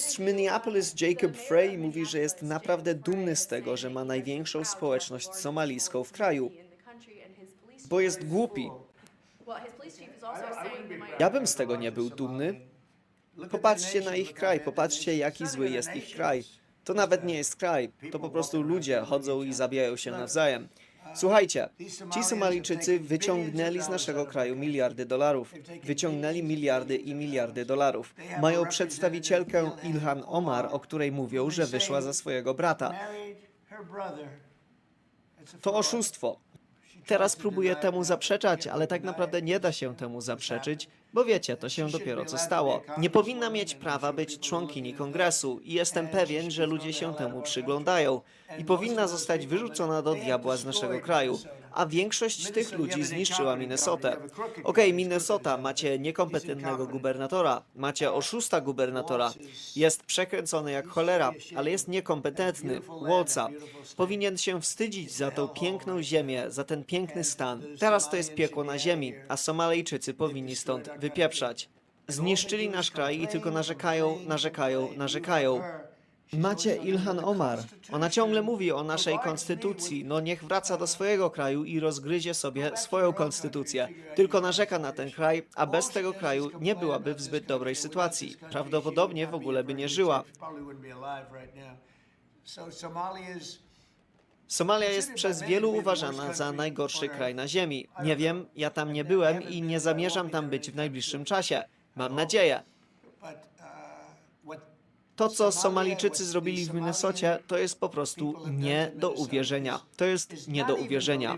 Burmistrz Minneapolis Jacob Frey mówi, że jest naprawdę dumny z tego, że ma największą społeczność somalijską w kraju, bo jest głupi. Ja bym z tego nie był dumny. Popatrzcie na ich kraj, popatrzcie jaki zły jest ich kraj. To nawet nie jest kraj, to po prostu ludzie chodzą i zabijają się nawzajem. Słuchajcie, ci Somalijczycy wyciągnęli z naszego kraju miliardy dolarów. Wyciągnęli miliardy i miliardy dolarów. Mają przedstawicielkę Ilhan Omar, o której mówią, że wyszła za swojego brata. To oszustwo. Teraz próbuję temu zaprzeczać, ale tak naprawdę nie da się temu zaprzeczyć, bo wiecie, to się dopiero co stało. Nie powinna mieć prawa być członkini kongresu i jestem pewien, że ludzie się temu przyglądają i powinna zostać wyrzucona do diabła z naszego kraju. A większość tych ludzi zniszczyła Minnesotę. Okej, Minnesota, macie niekompetentnego gubernatora, macie oszusta gubernatora, jest przekręcony jak cholera, ale jest niekompetentny, łoca. Powinien się wstydzić za tą piękną ziemię, za ten piękny stan. Teraz to jest piekło na ziemi, a Somalijczycy powinni stąd wypieprzać. Zniszczyli nasz kraj i tylko narzekają, narzekają, narzekają. Macie Ilhan Omar. Ona ciągle mówi o naszej konstytucji. No niech wraca do swojego kraju i rozgryzie sobie swoją konstytucję. Tylko narzeka na ten kraj, a bez tego kraju nie byłaby w zbyt dobrej sytuacji. Prawdopodobnie w ogóle by nie żyła. Somalia jest przez wielu uważana za najgorszy kraj na ziemi. Nie wiem, ja tam nie byłem i nie zamierzam tam być w najbliższym czasie. Mam nadzieję. To, co Somalijczycy zrobili w Minnesocie, to jest po prostu nie do uwierzenia. To jest nie do uwierzenia.